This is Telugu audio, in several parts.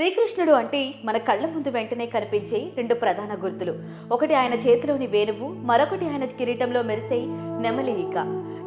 శ్రీకృష్ణుడు అంటే మన కళ్ళ ముందు వెంటనే కనిపించే రెండు ప్రధాన గుర్తులు. ఒకటి ఆయన చేతిలోని వేణువు మరొకటి ఆయన కిరీటంలో మెరిసే నెమలి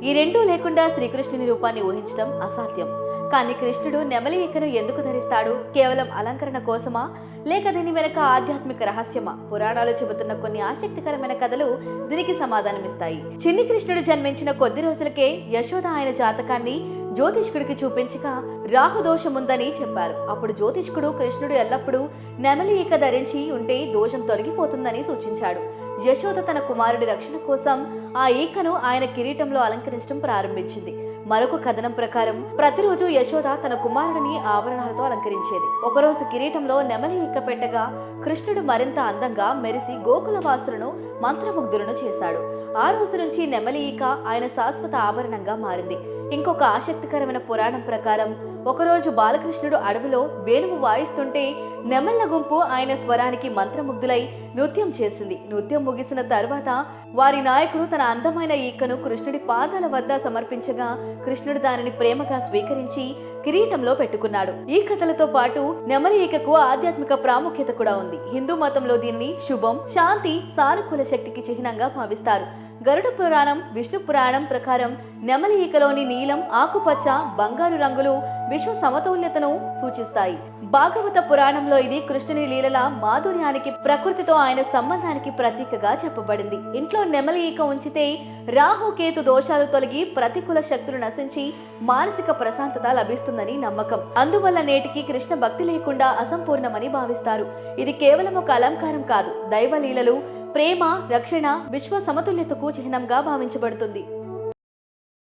ఈ రెండూ లేకుండా శ్రీకృష్ణుని రూపాన్ని ఊహించడం అసాధ్యం. కానీ కృష్ణుడు నెమలి ఎందుకు ధరిస్తాడు? కేవలం అలంకరణ కోసమా? లేక దీని వెనక ఆధ్యాత్మిక రహస్యమా? పురాణాలు చెబుతున్న కొన్ని ఆసక్తికరమైన కథలు దీనికి సమాధానమిస్తాయి. చిన్ని కృష్ణుడు జన్మించిన కొద్ది రోజులకే యశోద ఆయన జాతకాన్ని జ్యోతిష్కుడికి చూపించగా రాహు దోషముందని చెప్పారు. అప్పుడు జ్యోతిష్కుడు కృష్ణుడు ఎల్లప్పుడూ నెమలి ఈక ధరించి ఉంటే దోషం తొలగిపోతుందని సూచించాడు. యశోద తన కుమారుడి రక్షణ కోసం ఆ ఈకను ఆయన కిరీటంలో అలంకరించడం ప్రారంభించింది. మరొక కథనం ప్రకారం ప్రతిరోజు యశోద తన కుమారుడిని ఆభరణాలతో అలంకరించేది. ఒకరోజు కిరీటంలో నెమలి ఈక పెట్టగా కృష్ణుడు మరింత అందంగా మెరిసి గోకులవాసులను మంత్రముగ్ధులను చేశాడు. ఆ రోజు నుంచి నెమలి ఈక ఆయన శాశ్వత ఆభరణంగా మారింది. ఇంకొక ఆసక్తికరమైన పురాణం ప్రకారం ఒకరోజు బాలకృష్ణుడు అడవిలో వేణువు వాయిస్తుంటే నెమళ్ళ గుంపు ఆయన స్వరానికి మంత్రముగ్ధులై నృత్యం చేసింది. నృత్యం ముగిసిన తర్వాత వారి నాయకుడు తన అందమైన ఈకను కృష్ణుడి పాదాల వద్ద సమర్పించగా కృష్ణుడు దానిని ప్రేమగా స్వీకరించి కిరీటంలో పెట్టుకున్నాడు. ఈ కథలతో పాటు నెమలి ఈకకు ఆధ్యాత్మిక ప్రాముఖ్యత కూడా ఉంది. హిందూ మతంలో దీన్ని శుభం శాంతి సానుకూల శక్తికి చిహ్నంగా భావిస్తారు. గరుడ పురాణం విష్ణు పురాణం ప్రకారం నెమలి ఈకలోని నీలం ఆకుపచ్చ బంగారు రంగులు విశ్వ సమతౌల్యతను సూచిస్తాయి. భాగవత పురాణంలో ఇది కృష్ణుని లీలల మాధుర్యానికి ప్రకృతితో ఆయన సంబంధానికి ప్రతీకగా చెప్పబడింది. ఇంట్లో నెమలి ఈక ఉంచితే రాహుకేతు దోషాలు తొలగి ప్రతికూల శక్తులు నశించి మానసిక ప్రశాంతత లభిస్తుందని నమ్మకం. అందువల్ల నేటికి కృష్ణ భక్తి లేకుండా అసంపూర్ణమని భావిస్తారు. ఇది కేవలం ఒక అలంకారం కాదు. దైవ లీలలు ప్రేమ రక్షణ విశ్వ సమతుల్యతకు చిహ్నంగా భావించబడుతుంది.